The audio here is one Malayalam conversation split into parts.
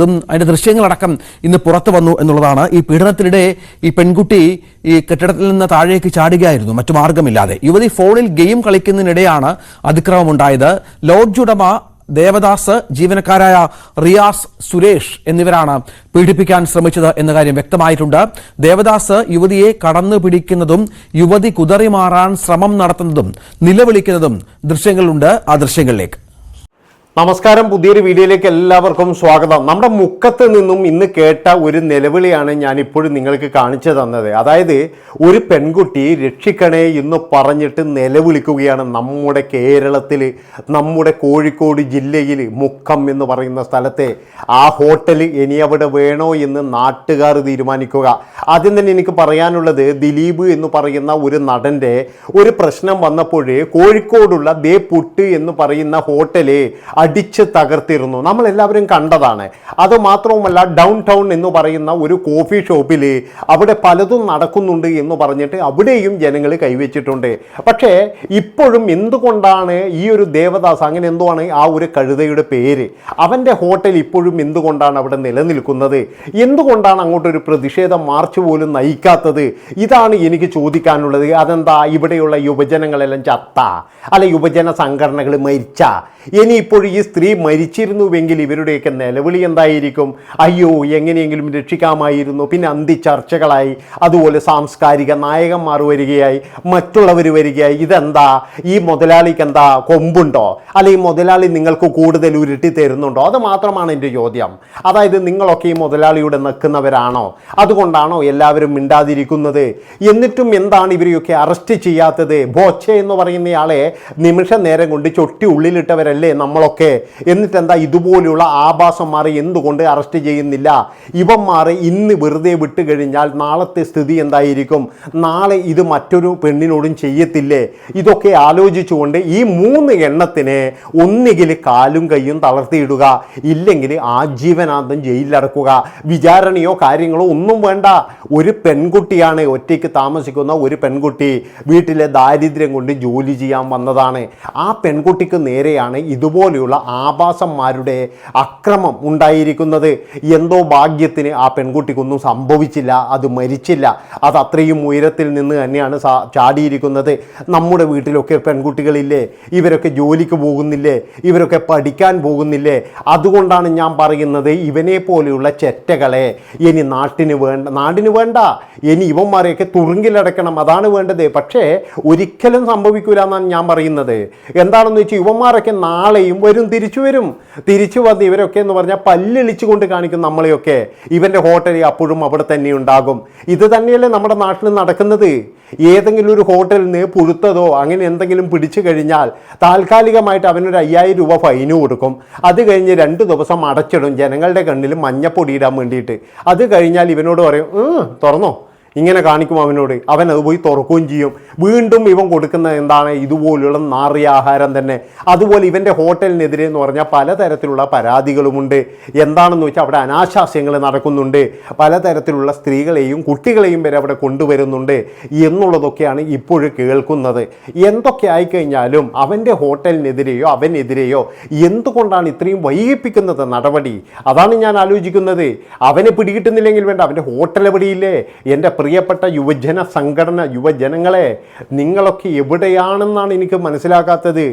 അതും അതിന്റെ ദൃശ്യങ്ങളടക്കം ഇന്ന് പുറത്തു വന്നു എന്നുള്ളതാണ്. ഈ പീഡനത്തിനിടെ ഈ പെൺകുട്ടി ഈ കെട്ടിടത്തിൽ നിന്ന് താഴേക്ക് ചാടുകയായിരുന്നു. മറ്റു മാർഗമില്ലാതെ യുവതി ഫോണിൽ ഗെയിം കളിക്കുന്നതിനിടെയാണ് അതിക്രമമുണ്ടായത്. ലോഡ്ജ് ഉടമ ദേവദാസ് ജീവനക്കാരായ റിയാസ് സുരേഷ് എന്നിവരാണ് പീഡിപ്പിക്കാൻ ശ്രമിച്ചത് എന്ന കാര്യം വ്യക്തമായിട്ടുണ്ട്. ദേവദാസ് യുവതിയെ കടന്നു പിടിക്കുന്നതും യുവതി കുതറി മാറാൻ ശ്രമം നടത്തുന്നതും നിലവിളിക്കുന്നതും ദൃശ്യങ്ങളുണ്ട് ആ ദൃശ്യങ്ങളിലേക്ക്. നമസ്കാരം. പുതിയൊരു വീഡിയോയിലേക്ക് എല്ലാവർക്കും സ്വാഗതം. നമ്മുടെ മുക്കത്ത് നിന്നും ഇന്ന് കേട്ട ഒരു നിലവിളിയാണ് ഞാൻ ഇപ്പോഴും നിങ്ങൾക്ക് കാണിച്ചു തന്നത്. അതായത് ഒരു പെൺകുട്ടി രക്ഷിക്കണേ എന്ന് പറഞ്ഞിട്ട് നിലവിളിക്കുകയാണ് നമ്മുടെ കേരളത്തിൽ നമ്മുടെ കോഴിക്കോട് ജില്ലയിൽ മുക്കം എന്ന് പറയുന്ന സ്ഥലത്തെ. ആ ഹോട്ടൽ ഇനി അവിടെ വേണോ എന്ന് നാട്ടുകാർ തീരുമാനിക്കുക. ആദ്യം തന്നെ എനിക്ക് പറയാനുള്ളത് ദിലീപ് എന്ന് പറയുന്ന ഒരു നടന്റെ ഒരു പ്രശ്നം വന്നപ്പോൾ കോഴിക്കോടുള്ള ദേ പുട്ട് എന്ന് പറയുന്ന ഹോട്ടൽ അടിച്ച് തകർത്തിരുന്നു. നമ്മൾ എല്ലാവരും കണ്ടതാണ്. അത് മാത്രവുമല്ല ഡൗൺ ടൗൺ എന്ന് പറയുന്ന ഒരു കോഫി ഷോപ്പിൽ അവിടെ പലതും നടക്കുന്നുണ്ട് എന്ന് പറഞ്ഞിട്ട് അവിടെയും ജനങ്ങൾ കൈവച്ചിട്ടുണ്ട്. പക്ഷേ ഇപ്പോഴും എന്തുകൊണ്ടാണ് ഈ ഒരു ദേവദാസ് അങ്ങനെ എന്തുവാണ് ആ ഒരു കഴുതയുടെ പേര്? അവന്റെ ഹോട്ടൽ ഇപ്പോഴും എന്തുകൊണ്ടാണ് അവിടെ നിലനിൽക്കുന്നത്? എന്തുകൊണ്ടാണ് അങ്ങോട്ടൊരു പ്രതിഷേധ മാർച്ച് പോലും നയിക്കാത്തത്? ഇതാണ് എനിക്ക് ചോദിക്കാനുള്ളത്. അതെന്താ? ഇവിടെയുള്ള യുവജനങ്ങളെല്ലാം ചത്ത. അല്ല യുവജന സംഘടനകൾ മരിച്ച. ഇനി ഇപ്പോൾ ഈ സ്ത്രീ മരിച്ചിരുന്നുവെങ്കിൽ ഇവരുടെയൊക്കെ നിലവിളി എന്തായിരിക്കും? അയ്യോ എങ്ങനെയെങ്കിലും രക്ഷിക്കാമായിരുന്നു. പിന്നെ അന്തി ചർച്ചകളായി അതുപോലെ സാംസ്കാരിക നായകന്മാർ വരികയായി. മറ്റുള്ളവർ വരികയായി. ഇതെന്താ? ഈ മുതലാളിക്ക് എന്താ കൊമ്പുണ്ടോ? അല്ലെ ഈ മുതലാളി നിങ്ങൾക്ക് കൂടുതൽ ഉരുട്ടി തരുന്നുണ്ടോ? അത് മാത്രമാണ് എന്റെ ചോദ്യം. അതായത് നിങ്ങളൊക്കെ ഈ മുതലാളിയുടെ നിൽക്കുന്നവരാണോ അതുകൊണ്ടാണോ എല്ലാവരും മിണ്ടാതിരിക്കുന്നത്? എന്നിട്ടും എന്താണ് ഇവരെയൊക്കെ അറസ്റ്റ് ചെയ്യാത്തത്? ബോച്ച എന്ന് പറയുന്നയാളെ നിമിഷ നേരം കൊണ്ട് ചൊട്ടി ഉള്ളിലിട്ടവരല്ലേ നമ്മളൊക്കെ? എന്നിട്ട് എന്താ ഇതുപോലെയുള്ള ആഭാസന്മാരെ എന്തുകൊണ്ട് അറസ്റ്റ് ചെയ്യുന്നില്ല? ഇവന്മാരെ ഇന്ന് വെറുതെ വിട്ട് കഴിഞ്ഞാൽ നാളത്തെ സ്ഥിതി എന്തായിരിക്കും? നാളെ ഇത് മറ്റൊരു പെണ്ണിനോടും ചെയ്യത്തില്ലേ? ഇതൊക്കെ ആലോചിച്ചുകൊണ്ട് ഈ മൂന്ന് എണ്ണത്തിന് ഒന്നുകിൽ കാലും കൈയും തളർത്തിയിടുക ഇല്ലെങ്കിൽ ആജീവനാന്തം ജയിലിലടക്കുക വിചാരണയോ കാര്യങ്ങളോ ഒന്നും വേണ്ട. ഒരു പെൺകുട്ടിയാണ് ഒറ്റയ്ക്ക് താമസിക്കുന്ന ഒരു പെൺകുട്ടി വീട്ടിലെ ദാരിദ്ര്യം കൊണ്ട് ജോലി ചെയ്യാൻ വന്നതാണ്. ആ പെൺകുട്ടിക്ക് നേരെയാണ് ഇതുപോലെയുള്ള ആഭാസന്മാരുടെ അക്രമം ഉണ്ടായിരിക്കുന്നത് എന്തോ ഭാഗ്യത്തിന് ആ പെൺകുട്ടിക്കൊന്നും സംഭവിച്ചില്ല അത് മരിച്ചില്ല. അത് അത്രയും ഉയരത്തിൽ നിന്ന് തന്നെയാണ് ചാടിയിരിക്കുന്നത്. നമ്മുടെ വീട്ടിലൊക്കെ പെൺകുട്ടികളില്ലേ? ഇവരൊക്കെ ജോലിക്ക് പോകുന്നില്ലേ? ഇവരൊക്കെ പഠിക്കാൻ പോകുന്നില്ലേ? അതുകൊണ്ടാണ് ഞാൻ പറയുന്നത് ഇവനെ പോലെയുള്ള ചെറ്റകളെ ഇനി നാട്ടിന് വേണ്ട നാടിന് വേണ്ട. ഇനി ഇവന്മാരെയൊക്കെ തുറുങ്കിലടക്കണം അതാണ് വേണ്ടത്. പക്ഷേ ഒരിക്കലും സംഭവിക്കൂല എന്നാണ് ഞാൻ പറയുന്നത്. എന്താണെന്ന് വെച്ചാൽ ഇവന്മാരൊക്കെ നാളെയും വരും. തിരിച്ചു വരും. തിരിച്ചു വന്ന് ഇവരൊക്കെ എന്ന് പറഞ്ഞാൽ പല്ലിളിച്ചു കൊണ്ട് കാണിക്കും നമ്മളെയൊക്കെ. ഇവന്റെ ഹോട്ടലിൽ അപ്പോഴും അവിടെ തന്നെ ഉണ്ടാകും. ഇത് തന്നെയല്ലേ നമ്മുടെ നാട്ടിൽ നടക്കുന്നത്. ഏതെങ്കിലും ഒരു ഹോട്ടലിൽ നിന്ന് പുഴുത്തതോ അങ്ങനെ എന്തെങ്കിലും പിടിച്ചു കഴിഞ്ഞാൽ താൽക്കാലികമായിട്ട് അവനൊരു അയ്യായിരം രൂപ ഫൈന് കൊടുക്കും. അത് കഴിഞ്ഞ് രണ്ട് ദിവസം അടച്ചിടും. ജനങ്ങളുടെ കണ്ണിൽ മഞ്ഞപ്പൊടി ഇടാൻ വേണ്ടിയിട്ട്. അത് കഴിഞ്ഞാൽ ഇവനോട് പറയും "ഉം, തുറന്നോ. ഇങ്ങനെ കാണിക്കും അവനോട്. അവൻ അത് പോയി തുറക്കുകയും ചെയ്യും. വീണ്ടും ഇവൻ കൊടുക്കുന്ന എന്താണ്? ഇതുപോലുള്ള നാറിയ ആഹാരം തന്നെ. അതുപോലെ ഇവന്റെ ഹോട്ടലിനെതിരെ എന്ന് പറഞ്ഞാൽ പലതരത്തിലുള്ള പരാതികളുമുണ്ട്. എന്താണെന്ന് വെച്ചാൽ അവിടെ അനാശാസ്യങ്ങൾ നടക്കുന്നുണ്ട്. പലതരത്തിലുള്ള സ്ത്രീകളെയും കുട്ടികളെയും വരെ അവിടെ കൊണ്ടുവരുന്നുണ്ട് എന്നുള്ളതൊക്കെയാണ് ഇപ്പോഴും കേൾക്കുന്നത്. എന്തൊക്കെ ആയിക്കഴിഞ്ഞാലും അവന്റെ ഹോട്ടലിനെതിരെയോ അവനെതിരെയോ എന്തുകൊണ്ടാണ് ഇത്രയും വൈകിപ്പിക്കുന്നത് നടപടി? അതാണ് ഞാൻ ആലോചിക്കുന്നത്. അവനെ പിടികിട്ടുന്നില്ലെങ്കിൽ വേണ്ട. അവന്റെ ഹോട്ടൽ എവിടെയില്ലേ? എന്റെ പ്രിയപ്പെട്ട യുവജന സംഘടന യുവജനങ്ങളെ നിങ്ങളൊക്കെ എവിടെയാണെന്നാണ് എനിക്ക് മനസ്സിലാക്കാത്തത്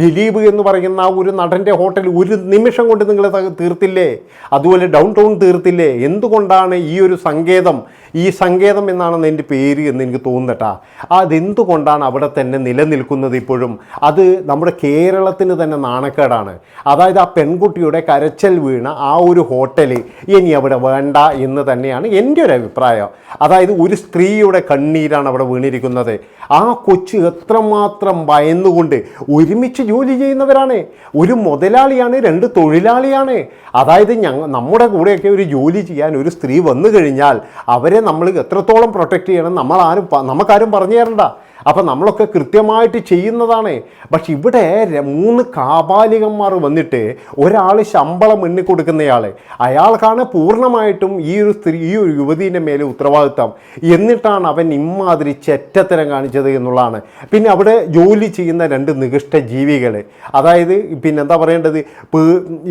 ദിലീപ് എന്ന് പറയുന്ന ആ ഒരു നടന്റെ ഹോട്ടൽ ഒരു നിമിഷം കൊണ്ട് നിങ്ങൾ തീർത്തില്ലേ? അതുപോലെ ഡൗൺ ടൗൺ തീർത്തില്ലേ? എന്തുകൊണ്ടാണ് ഈ ഒരു സങ്കേതം? ഈ സങ്കേതം എന്നാണെന്ന് എന്റെ പേര് എന്ന് എനിക്ക് തോന്നുന്നട്ടാ. അതെന്തുകൊണ്ടാണ് അവിടെ തന്നെ നിലനിൽക്കുന്നത് ഇപ്പോഴും? അത് നമ്മുടെ കേരളത്തിന് തന്നെ നാണക്കേടാണ്. അതായത് ആ പെൺകുട്ടിയുടെ കരച്ചൽ വീണ ആ ഒരു ഹോട്ടൽ ഇനി അവിടെ വേണ്ട എന്ന് തന്നെയാണ് എന്റെ ഒരു അഭിപ്രായം. അതായത് ഒരു സ്ത്രീയുടെ കണ്ണീരാണ് അവിടെ വീണിരിക്കുന്നത്. ആ കൊച്ചു എത്രമാത്രം ഭയന്നുകൊണ്ട് ഒരുമിച്ച് ജോലി ചെയ്യുന്നവരാണ്. ഒരു മുതലാളിയാണ് രണ്ട് തൊഴിലാളിയാണ്. അതായത് ഞങ്ങൾ നമ്മുടെ കൂടെയൊക്കെ ഒരു ജോലി ചെയ്യാൻ ഒരു സ്ത്രീ വന്നു കഴിഞ്ഞാൽ അവരെ നമ്മൾ എത്രത്തോളം പ്രൊട്ടക്റ്റ് ചെയ്യണം നമ്മളാരും നമുക്കാരും പറഞ്ഞു തരണ്ട. അപ്പം നമ്മളൊക്കെ കൃത്യമായിട്ട് ചെയ്യുന്നതാണ്. പക്ഷെ ഇവിടെ മൂന്ന് കാപാലികന്മാർ വന്നിട്ട് ഒരാൾ ശമ്പളം എണ്ണി കൊടുക്കുന്നയാൾ അയാൾക്കാണ് പൂർണമായിട്ടും ഈ ഒരു സ്ത്രീ ഈ ഒരു യുവതീന്റെ മേലെ ഉത്തരവാദിത്തം എന്നിട്ടാണ് അവൻ ഇമ്മാതിരി ചെറ്റത്തരം കാണിച്ചത് എന്നുള്ളതാണ്. പിന്നെ അവിടെ ജോലി ചെയ്യുന്ന രണ്ട് നികൃഷ്ട ജീവികൾ അതായത് പിന്നെ എന്താ പറയേണ്ടത്?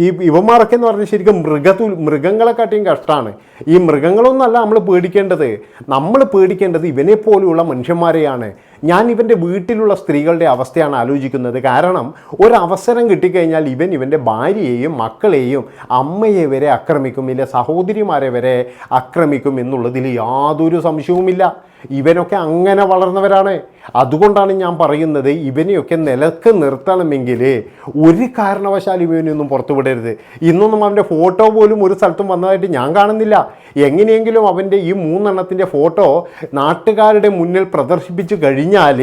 ഈ ഇവന്മാരൊക്കെ എന്ന് പറഞ്ഞാൽ ശരിക്കും മൃഗതു മൃഗങ്ങളെക്കാട്ടിയും കഷ്ടമാണ്. ഈ മൃഗങ്ങളൊന്നല്ല നമ്മൾ പേടിക്കേണ്ടത്. നമ്മൾ പേടിക്കേണ്ടത് ഇവനെ പോലെയുള്ള മനുഷ്യന്മാരെയാണ്. ഞാൻ ഇവന്റെ വീട്ടിലുള്ള സ്ത്രീകളുടെ അവസ്ഥയാണ് ആലോചിക്കുന്നത്. കാരണം ഒരവസരം കിട്ടിക്കഴിഞ്ഞാൽ ഇവൻ ഇവന്റെ ഭാര്യയെയും മക്കളെയും അമ്മയെ വരെ ആക്രമിക്കും ഇല്ല സഹോദരിമാരെ വരെ ആക്രമിക്കും എന്നുള്ളതിൽ യാതൊരു സംശയവുമില്ല. ഇവനൊക്കെ അങ്ങനെ വളർന്നവരാണ്. അതുകൊണ്ടാണ് ഞാൻ പറയുന്നത് ഇവനെയൊക്കെ നിലയ്ക്ക് നിർത്തണമെങ്കിൽ ഒരു കാരണവശാലും ഇവനൊന്നും പുറത്തു വിടരുത് ഇന്നൊന്നും അവന്റെ ഫോട്ടോ പോലും ഒരു സ്ഥലത്തും വന്നതായിട്ട് ഞാൻ കാണുന്നില്ല. എങ്ങനെയെങ്കിലും അവന്റെ ഈ മൂന്നെണ്ണത്തിന്റെ ഫോട്ടോ നാട്ടുകാരുടെ മുന്നിൽ പ്രദർശിപ്പിച്ചു കഴിഞ്ഞാൽ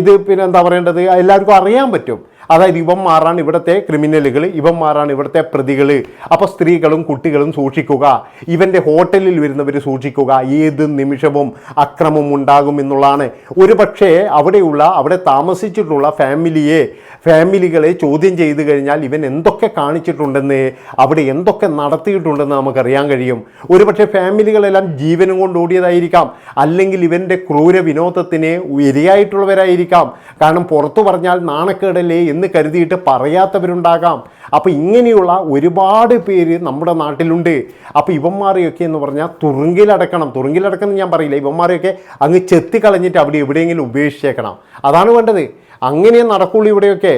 ഇത് പിന്നെ എന്താ പറയേണ്ടത്? എല്ലാവർക്കും അറിയാൻ പറ്റും. അതായത് ഇവന്മാരാണ് ഇവിടുത്തെ ക്രിമിനലുകൾ ഇവന്മാരാണ് ഇവിടുത്തെ പ്രതികൾ അപ്പോൾ സ്ത്രീകളും കുട്ടികളും സൂക്ഷിക്കുക. ഇവന്റെ ഹോട്ടലിൽ വരുന്നവർ സൂക്ഷിക്കുക. ഏത് നിമിഷവും അക്രമം ഉണ്ടാകും എന്നുള്ളതാണ്. ഒരു പക്ഷേ അവിടെയുള്ള അവിടെ താമസിച്ചിട്ടുള്ള ഫാമിലിയെ ഫാമിലികളെ ചോദ്യം ചെയ്തു കഴിഞ്ഞാൽ ഇവൻ എന്തൊക്കെ കാണിച്ചിട്ടുണ്ടെന്ന് അവിടെ എന്തൊക്കെ നടത്തിയിട്ടുണ്ടെന്ന് നമുക്കറിയാൻ കഴിയും. ഒരുപക്ഷെ ഫാമിലികളെല്ലാം ജീവനും കൊണ്ട് ഓടിയതായിരിക്കാം. അല്ലെങ്കിൽ ഇവന്റെ ക്രൂര വിനോദത്തിന് ഇരയായിട്ടുള്ളവരായിരിക്കാം. കാരണം പുറത്തു പറഞ്ഞാൽ നാണക്കേടല്ലേ എന്ന് കരുതിയിട്ട് പറയാത്തവരുണ്ടാകാം. അപ്പോൾ ഇങ്ങനെയുള്ള ഒരുപാട് പേര് നമ്മുടെ നാട്ടിലുണ്ട്. അപ്പോൾ ഇവന്മാരെയൊക്കെ എന്ന് പറഞ്ഞാൽ തുറുങ്കിലടക്കണം. തുറുങ്കിലടക്കണം ഞാൻ പറയില്ല. ഇവന്മാരെയൊക്കെ അങ്ങ് ചെത്തിക്കളഞ്ഞിട്ട് അവിടെ എവിടെയെങ്കിലും ഉപേക്ഷിച്ചേക്കണം. അതാണ് വേണ്ടത്. അങ്ങനെ നടക്കുള്ളൂ ഇവിടെയൊക്കെ.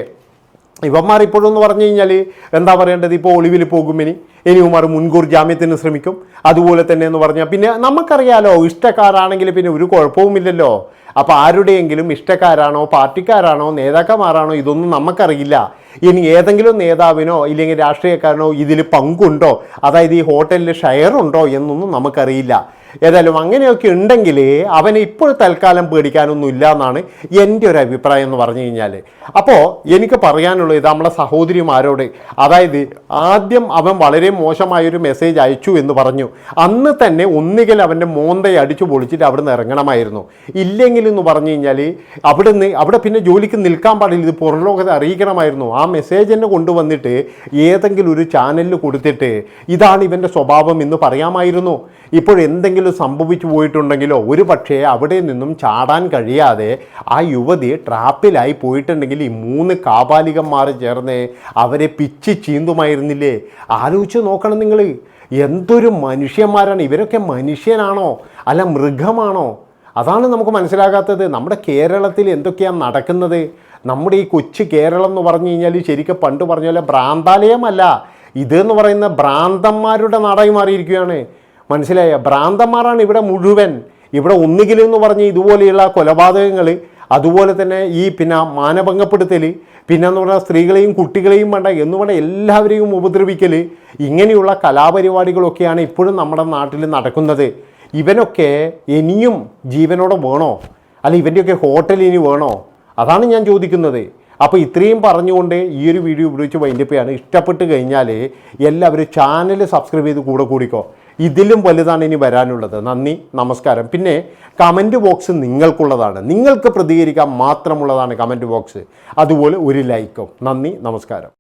ഇവന്മാർ ഇപ്പോഴെന്ന് പറഞ്ഞു കഴിഞ്ഞാൽ എന്താ പറയേണ്ടത്? ഇപ്പോൾ ഒളിവിൽ പോകും ഇനി. ഇനി ഉമാർ മുൻകൂർ ജാമ്യത്തിന് ശ്രമിക്കും. അതുപോലെ തന്നെ എന്ന് പറഞ്ഞാൽ പിന്നെ നമുക്കറിയാലോ ഇഷ്ടക്കാരാണെങ്കിൽ പിന്നെ ഒരു കുഴപ്പവുമില്ലല്ലോ. അപ്പോൾ ആരുടെയെങ്കിലും ഇഷ്ടക്കാരാണോ പാർട്ടിക്കാരാണോ നേതാക്കന്മാരാണോ ഇതൊന്നും നമുക്കറിയില്ല. ഇനി ഏതെങ്കിലും നേതാവിനോ ഇല്ലെങ്കിൽ രാഷ്ട്രീയക്കാരനോ ഇതിൽ പങ്കുണ്ടോ? അതായത് ഈ ഹോട്ടലിൽ ഷെയർ ഉണ്ടോ എന്നൊന്നും നമുക്കറിയില്ല. ഏതായാലും അങ്ങനെയൊക്കെ ഉണ്ടെങ്കിൽ അവനെ ഇപ്പോൾ തൽക്കാലം പേടിക്കാനൊന്നും ഇല്ല എന്നാണ് എന്റെ ഒരു അഭിപ്രായം എന്ന് പറഞ്ഞു കഴിഞ്ഞാൽ അപ്പോൾ എനിക്ക് പറയാനുള്ളത് നമ്മളെ സഹോദരിമാരോട് അതായത് ആദ്യം അവൻ വളരെ മോശമായൊരു മെസ്സേജ് അയച്ചു എന്ന് പറഞ്ഞു. അന്ന് തന്നെ ഒന്നുകിൽ അവന്റെ മോന്തയെ അടിച്ചു പൊളിച്ചിട്ട് അവിടെ നിന്ന് ഇറങ്ങണമായിരുന്നു. ഇല്ലെങ്കിൽ എന്ന് പറഞ്ഞു കഴിഞ്ഞാൽ അവിടെ നിന്ന് അവിടെ പിന്നെ ജോലിക്ക് നിൽക്കാൻ പാടില്ല ഇത് പുറംലോകത്തെ അറിയിക്കണമായിരുന്നു. ആ മെസ്സേജ് തന്നെ കൊണ്ടുവന്നിട്ട് ഏതെങ്കിലും ഒരു ചാനലിൽ കൊടുത്തിട്ട് ഇതാണ് ഇവന്റെ സ്വഭാവം എന്ന് പറയാമായിരുന്നു. ഇപ്പോൾ എന്തെങ്കിലും സംഭവിച്ചു പോയിട്ടുണ്ടെങ്കിലോ ഒരു പക്ഷേ അവിടെ നിന്നും ചാടാൻ കഴിയാതെ ആ യുവതി ട്രാപ്പിലായി പോയിട്ടുണ്ടെങ്കിൽ ഈ മൂന്ന് കാപാലികന്മാർ ചേർന്ന് അവരെ പിച്ച് ചീന്തുമായിരുന്നില്ലേ? ആലോചിച്ച് നോക്കണം നിങ്ങൾ എന്തൊരു മനുഷ്യന്മാരാണ്. ഇവരൊക്കെ മനുഷ്യനാണോ? അല്ല മൃഗമാണോ? അതാണ് നമുക്ക് മനസ്സിലാകാത്തത്. നമ്മുടെ കേരളത്തിൽ എന്തൊക്കെയാണ് നടക്കുന്നത്? നമ്മുടെ ഈ കൊച്ചു കേരളം എന്ന് പറഞ്ഞു കഴിഞ്ഞാൽ ശരിക്കും പണ്ട് പറഞ്ഞ പോലെ ഭ്രാന്താലയമല്ല. ഇതെന്ന് പറയുന്ന ഭ്രാന്തന്മാരുടെ നാടായി മാറിയിരിക്കുകയാണ്. മനസ്സിലായ? ഭ്രാന്തന്മാരാണ് ഇവിടെ മുഴുവൻ. ഇവിടെ ഒന്നുകിലും എന്ന് പറഞ്ഞ് ഇതുപോലെയുള്ള കൊലപാതകങ്ങൾ അതുപോലെ തന്നെ ഈ പിന്നെ മാനഭംഗപ്പെടുത്തൽ പിന്നെ എന്ന് പറഞ്ഞാൽ സ്ത്രീകളെയും കുട്ടികളെയും വേണ്ട എന്ന് വേണ്ട എല്ലാവരെയും ഉപദ്രവിക്കൽ ഇങ്ങനെയുള്ള കലാപരിപാടികളൊക്കെയാണ് ഇപ്പോഴും നമ്മുടെ നാട്ടിൽ നടക്കുന്നത്. ഇവനൊക്കെ ഇനിയും ജീവനോടെ വേണോ? അല്ല ഇവന്റെയൊക്കെ ഹോട്ടൽ ഇനി വേണോ? അതാണ് ഞാൻ ചോദിക്കുന്നത്. അപ്പോൾ ഇത്രയും പറഞ്ഞുകൊണ്ട് ഈ ഒരു വീഡിയോ ഉപയോഗിച്ച് വൈൻഡപ്പ് ഇഷ്ടപ്പെട്ട് കഴിഞ്ഞാൽ എല്ലാവരും ചാനൽ സബ്സ്ക്രൈബ് ചെയ്ത് കൂടെ കൂടിക്കോ. ഇതിലും വലുതാണ് ഇനി വരാനുള്ളത്. നന്ദി നമസ്കാരം. പിന്നെ കമന്റ് ബോക്സ് നിങ്ങൾക്കുള്ളതാണ്. നിങ്ങൾക്ക് പ്രതികരിക്കാൻ മാത്രമുള്ളതാണ് കമന്റ് ബോക്സ് അതുപോലെ ഒരു ലൈക്കും നന്ദി നമസ്കാരം.